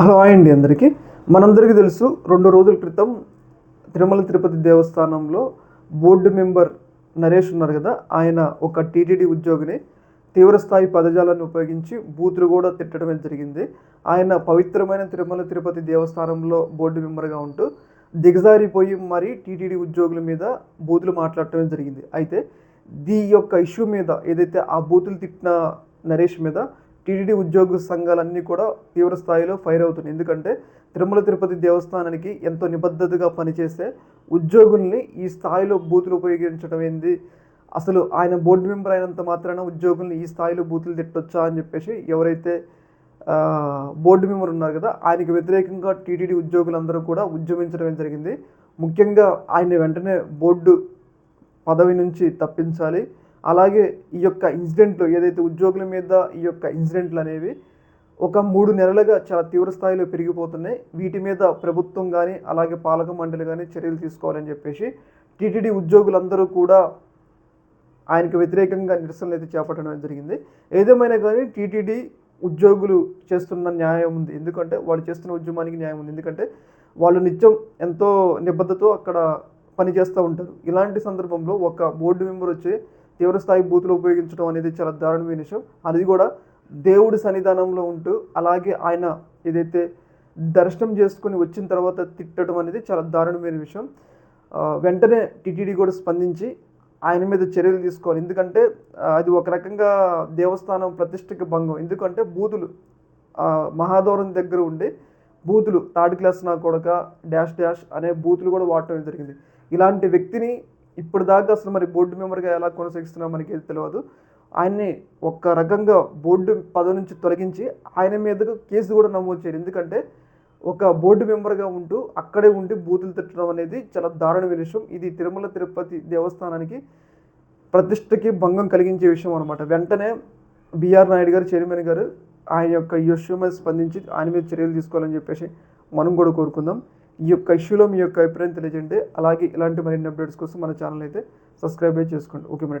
Hello అండి అందరికీ. మనందరికీ తెలుసు రెండు రోజుల క్రితం తిరుమల తిరుపతి దేవస్థానంలో బోర్డు మెంబర్ నరేష్ ఉన్నారు కదా ఆయన ఒక టీటీడీ ఉద్యోగిని తీవ్రస్థాయి పదజాలాన్ని ఉపయోగించి బూతులు కూడా తిట్టడం జరిగింది. ఆయన పవిత్రమైన తిరుమల తిరుపతి దేవస్థానంలో బోర్డు మెంబర్గా ఉంటూ దిగజారిపోయి మరి టీటీడీ ఉద్యోగుల మీద బూతులు మాట్లాడటం జరిగింది. అయితే దీ యొక్క ఇష్యూ మీద ఏదైతే ఆ బూతులు తిట్టిన నరేష్ మీద టీటీడీ ఉద్యోగ సంఘాలన్నీ కూడా తీవ్ర స్థాయిలో ఫైర్ అవుతున్నాయి. ఎందుకంటే తిరుమల తిరుపతి దేవస్థానానికి ఎంతో నిబద్ధతగా పనిచేసే ఉద్యోగుల్ని ఈ స్థాయిలో బూతులు ఉపయోగించడం ఏంది? అసలు ఆయన బోర్డు మెంబర్ అయినంత మాత్రాన ఉద్యోగుల్ని ఈ స్థాయిలో బూతులు తిట్టొచ్చా అని చెప్పేసి ఎవరైతే బోర్డు మెంబర్ ఉన్నారు కదా ఆయనకి వ్యతిరేకంగా టీటీడీ ఉద్యోగులందరూ కూడా ఉద్యమించడం జరిగింది? ముఖ్యంగా ఆయన వెంటనే బోర్డు పదవి నుంచి తప్పించాలి. అలాగే ఈ యొక్క ఇన్సిడెంట్లు ఏదైతే ఉద్యోగుల మీద ఈ యొక్క ఇన్సిడెంట్లు అనేవి ఒక మూడు నెలలుగా చాలా తీవ్ర స్థాయిలో పెరిగిపోతున్నాయి. వీటి మీద ప్రభుత్వం కానీ అలాగే పాలక మండలి కానీ చర్యలు తీసుకోవాలని చెప్పేసి టీటీడీ ఉద్యోగులందరూ కూడా ఆయనకు వ్యతిరేకంగా నిరసనలు అయితే చేపట్టడం జరిగింది. ఏదేమైనా కానీ టీటీడీ ఉద్యోగులు చేస్తున్న న్యాయం ఉంది. ఎందుకంటే వాళ్ళు చేస్తున్న ఉద్యమానికి న్యాయం ఉంది. ఎందుకంటే వాళ్ళు నిత్యం ఎంతో నిబద్ధతో అక్కడ పనిచేస్తూ ఉంటారు. ఇలాంటి సందర్భంలో ఒక బోర్డు మెంబర్ వచ్చి తీవ్రస్థాయి బూతులు ఉపయోగించడం అనేది చాలా దారుణమైన విషయం. అది కూడా దేవుడి సన్నిధానంలో ఉంటూ అలాగే ఆయన ఏదైతే దర్శనం చేసుకుని వచ్చిన తర్వాత తిట్టడం అనేది చాలా దారుణమైన విషయం. వెంటనే టీటీడీ కూడా స్పందించి ఆయన మీద చర్యలు తీసుకోవాలి. ఎందుకంటే అది ఒక రకంగా దేవస్థానం ప్రతిష్టకి భంగం. ఎందుకంటే బూతులు మహాదూరం దగ్గర ఉండి బూతులు థర్డ్ క్లాస్ నా కొడక డాష్ డాష్ అనే బూతులు కూడా వాడటం జరిగింది. ఇలాంటి వ్యక్తిని ఇప్పుడు దాకా అసలు మరి బోర్డు మెంబర్గా ఎలా కొనసాగిస్తున్నా మనకి తెలియదు ఆయన్ని ఒక రకంగా బోర్డు పదవి నుంచి తొలగించి ఆయన మీదకు కేసు కూడా నమోదు చేయరు. ఎందుకంటే ఒక బోర్డు మెంబర్గా ఉంటూ అక్కడే ఉండి బూతులు తిట్టడం అనేది చాలా దారుణమైన విషయం. ఇది తిరుమల తిరుపతి దేవస్థానానికి ప్రతిష్టకి భంగం కలిగించే విషయం అనమాట వెంటనే బిఆర్ నాయుడు గారు చైర్మన్ గారు ఆయన యొక్క ఈ ఇష్యూ మీద స్పందించి ఆయన మీద చర్యలు తీసుకోవాలని చెప్పేసి మనం కూడా కోరుకుందాం. ఈ యొక్క ఇష్యూలో మీ యొక్క అభిప్రాయం తెలియజేయండి. అలాగే ఇలాంటి మరిన్ని అప్డేట్స్ కోసం మన ఛానల్ అయితే సబ్స్క్రైబ్ చేసుకోండి ఓకే మరి.